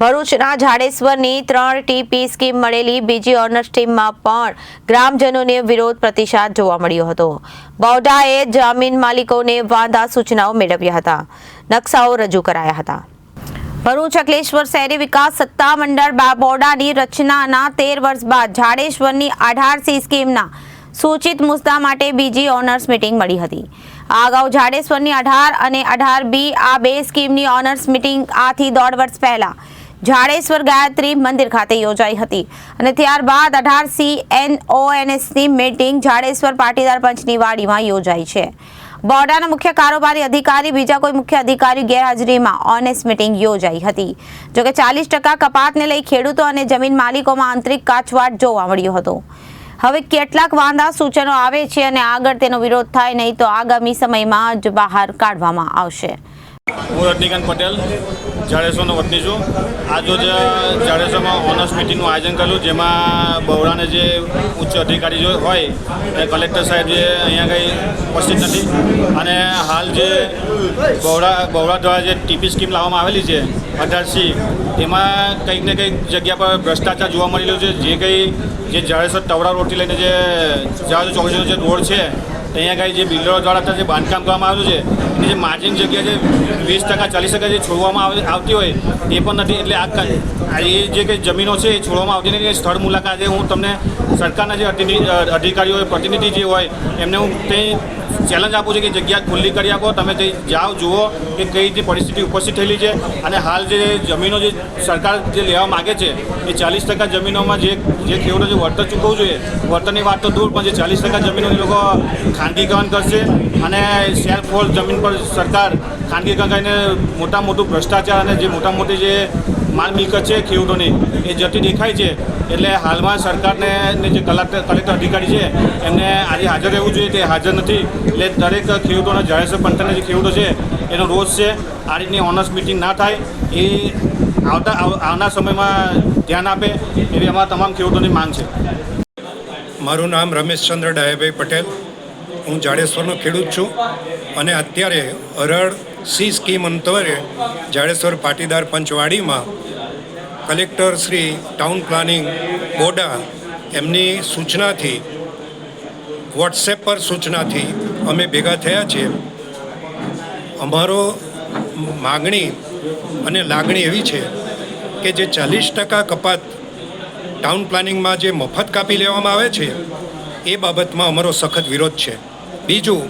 ભરૂચના જાડેશ્વરની ત્રણ TP scheme મળેલી. બીજી ઓનર્સ ટીમમાં પણ ગ્રામજનોને વિરોધ પ્રતિસાદ જોવા મળ્યો હતો. બોડાએ જમીન માલિકોને વાંધા સૂચનાઓ મેળવ્યા હતા. નકશાઓ રજૂ કરાયા હતા. ભરૂચ અકલેશ્વર શહેરી વિકાસ સત્તા મંડળ બા- બોર્ડાની રચનાના તેર વર્ષ બાદ જાડેશ્વરની અઢાર સી સ્કીમના સૂચિત મુદ્દા માટે બીજી ઓનર્સ મીટિંગ મળી હતી. આ અગાઉ જાડેશ્વરની અઢાર અને અઢાર બી આ બે સ્કીમની ઓનર્સ મીટિંગ આથી દોઢ વર્ષ પહેલા જાડેશ્વર ગાયત્રી મંદિર ખાતે યોજાઈ હતી અને ત્યારબાદ અઢાર સી એન ઓ ની મીટિંગ જાડેશ્વર પાટીદાર પંચની વાડીમાં યોજાઈ છે. બોર્ડાના મુખ્ય કારોબારી અધિકારી બીજા કોઈ મુખ્ય અધિકારી ગેરહાજરીમાં ઓનેસ્ટ મીટિંગ યોજાઈ હતી. જોકે ચાલીસ ટકા કપાતને લઈ ખેડૂતો અને જમીન માલિકોમાં આંતરિક કાચવાટ જોવા મળ્યો હતો. હવે કેટલાક વાંધા સૂચનો આવે છે અને આગળ તેનો વિરોધ થાય નહીં તો આગામી સમયમાં જ બહાર કાઢવામાં આવશે. હું રજનીકાંત પટેલ, જાડેશ્વરનો વતની છું. આજરોજ જાડેશ્વરમાં ઓનર્સ મિટિંગનું આયોજન કરેલું જેમાં બહોળાને જે ઉચ્ચ અધિકારી જો હોય, એ કલેક્ટર સાહેબ જે અહીંયા કંઈ ઉપસ્થિત નથી. અને હાલ જે બહોળા બહોળા દ્વારા જે ટીપી સ્કીમ લાવવામાં આવેલી છે અઢાર એમાં કંઈક ને કંઈક જગ્યા પર ભ્રષ્ટાચાર જોવા મળી રહ્યો છે. જે કંઈ, જે જાડેશ્વર તવડા રોડથી લઈને જે જાડેશ્વર ચોકડીનો જે રોડ છે અહીંયા કંઈ જે બિલ્ડરો દ્વારા અત્યારે જે બાંધકામ કરવામાં આવ્યું છે, એની જે માર્જિન જગ્યા જે વીસ ટકા, ચાલીસ ટકા જે છોડવામાં આવે- આવતી હોય, એ પણ નથી. એટલે આ એ જે કંઈ જમીનો છે, એ છોડવામાં આવતી નથી. સ્થળ મુલાકાતે હું તમને સરકારના જે અધિકારીઓ, પ્રતિનિધિ જે હોય, એમને હું તે ચેલેન્જ આપું છું કે જગ્યા ખુલ્લી કરી આપો. તમે તે જાઓ, જુઓ કે કઈ રીતે પરિસ્થિતિ ઉપસ્થિત થયેલી છે. અને હાલ જે જમીનો જે સરકાર જે લેવા માગે છે, એ ચાલીસ ટકા જમીનોમાં જે જે ખેડૂતો જે વળતર ચૂકવવું જોઈએ, વળતરની વાત તો દૂર, પણ જે ચાલીસ ટકા જમીનો એ લોકો ખાનગીકરણ કરશે અને સેલ્ફ હોલ્ડ જમીન પર સરકાર ખાનગીકરણ કરીને મોટા મોટું ભ્રષ્ટાચાર અને જે મોટા મોટી જે માલ મિલકત છે ખેડૂતોની, એ જતી દેખાય છે. એટલે હાલમાં સરકારને જે કલેક્ટર કલેક્ટર અધિકારી છે, એમને આજે હાજર રહેવું જોઈએ. તે હાજર નથી. એટલે દરેક ખેડૂતોના જાહેરસર પંથકના જે ખેડૂતો છે, એનો રોષ છે. આ રીતની ઓનર્સ મિટિંગ ના થાય. એ આવતા, આવ- આવનાર સમયમાં ધ્યાન આપે એવી અમારા તમામ ખેડૂતોની માંગ છે. મારું નામ રમેશચંદ્ર ડાયાભાઈ પટેલ. હું જાડેશ્વરનો ખેડૂત છું અને અત્યારે અરળ સી સ્કીમ અંતરે જાડેશ્વર પાટીદાર પંચવાડીમાં કલેક્ટર શ્રી ટાઉન પ્લાનિંગ બોડા એમની સૂચનાથી, વોટ્સએપ પર સૂચનાથી અમે ભેગા થયા છીએ. અમારો માગણી અને લાગણી એવી છે કે જે ચાલીસ ટકા કપાત ટાઉન પ્લાનિંગમાં જે મફત કાપી લેવામાં આવે છે, એ બાબતમાં અમારો સખત વિરોધ છે. બીજું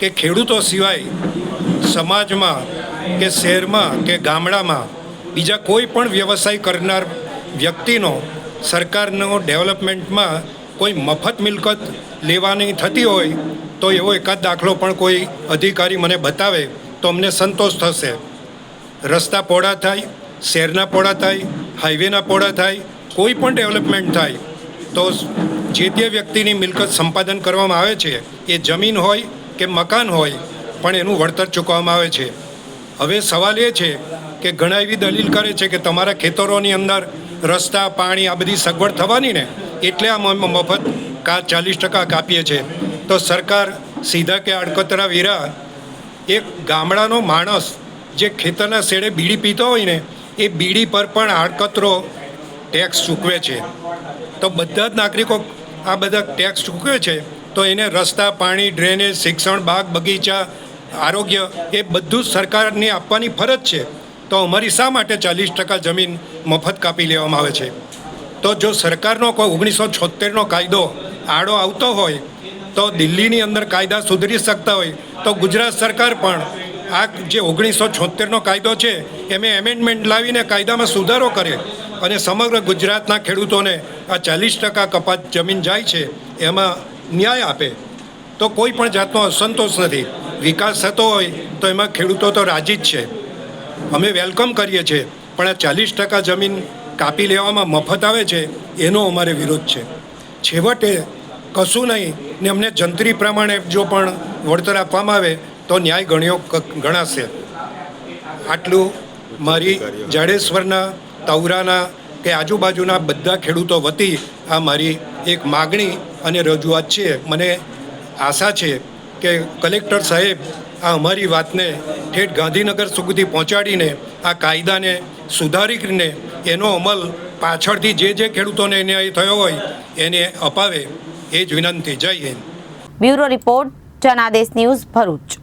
કે ખેડૂતો સિવાય સમાજમાં કે શહેરમાં કે ગામડામાં બીજા કોઈ પણ વ્યવસાય કરનાર વ્યક્તિનો સરકારનો ડેવલપમેન્ટમાં કોઈ મફત મિલકત લેવાની થતી હોય તો એવો એકાદ દાખલો પણ કોઈ અધિકારી મને બતાવે તો અમને સંતોષ થશે. રસ્તા પહોળા થાય, શહેરના પહોળા થાય, હાઈવેના પહોળા થાય, કોઈ પણ ડેવલપમેન્ટ થાય તો જે તે વ્યક્તિની મિલકત સંપાદન કરવામાં આવે છે એ જમીન હોય કે મકાન હોય, પણ એનું વળતર ચૂકવવામાં આવે છે. હવે સવાલ એ છે કે ઘણા એવી દલીલ કરે છે કે તમારા ખેતરોની અંદર રસ્તા, પાણી આ બધી સગવડ થવાની ને, એટલે આ મફત કા ચાલીસ ટકા કાપીએ છીએ તો સરકાર સીધા કે આડકતરા વેરા એક ગામડાનો માણસ જે ખેતરના શેડે બીડી પીતો હોય ને, એ બીડી પર પણ આડકતરો ટેક્સ ચૂકવે છે. તો બધા જ નાગરિકો આ બધા ટેક્સ ચૂકવે છે તો એને રસ્તા, પાણી ડ્રેનેજ શિક્ષણ, બાગ બગીચા, આરોગ્ય એ બધું જ સરકારની આપવાની ફરજ છે. તો અમારી શા માટે ચાલીસ ટકા જમીન મફત કાપી લેવામાં આવે છે? તો જો સરકારનો કોઈ ઓગણીસો છોતેરનો કાયદો આડો આવતો હોય, તો દિલ્હીની અંદર કાયદા સુધરી શકતા હોય, તો ગુજરાત સરકાર પણ આ જે ઓગણીસો છોતેરનો કાયદો છે, એમાં એમેન્ડમેન્ટ લાવીને કાયદામાં સુધારો કરે અને સમગ્ર ગુજરાતના ખેડૂતોને આ ચાલીસ ટકા કપાત જમીન જાય છે, એમાં ન્યાય આપે તો કોઈ પણ જાતનો અસંતોષ નથી. વિકાસ થતો હોય તો એમાં ખેડૂતો તો રાજી જ છે. અમે વેલકમ કરીએ છીએ પણ આ ચાલીસ ટકા જમીન કાપી લેવામાં મફત આવે છે એનો અમારે વિરોધ છે. છેવટે કશું નહીં ને અમને જંત્રી પ્રમાણે જો પણ વળતર આપવામાં આવે તો ન્યાય ગણ્યો ગણાશે. આટલું મારી જાડેશ્વરના તવરાના કે આજુબાજુના બધા ખેડૂતો વતી આ મારી એક માગણી અને રજૂઆત છે. મને આશા છે કે કલેક્ટર સાહેબ આ અમારી વાતને ઠેઠ ગાંધીનગર સુધી પહોંચાડીને, આ કાયદાને સુધારીને, એનો અમલ પાછળથી જે જે ખેડૂતોને અન્યાય થયો હોય, એને અપાવે, એ જ વિનંતી. Jai Hind. Bureau report Janadesh news Bharuch.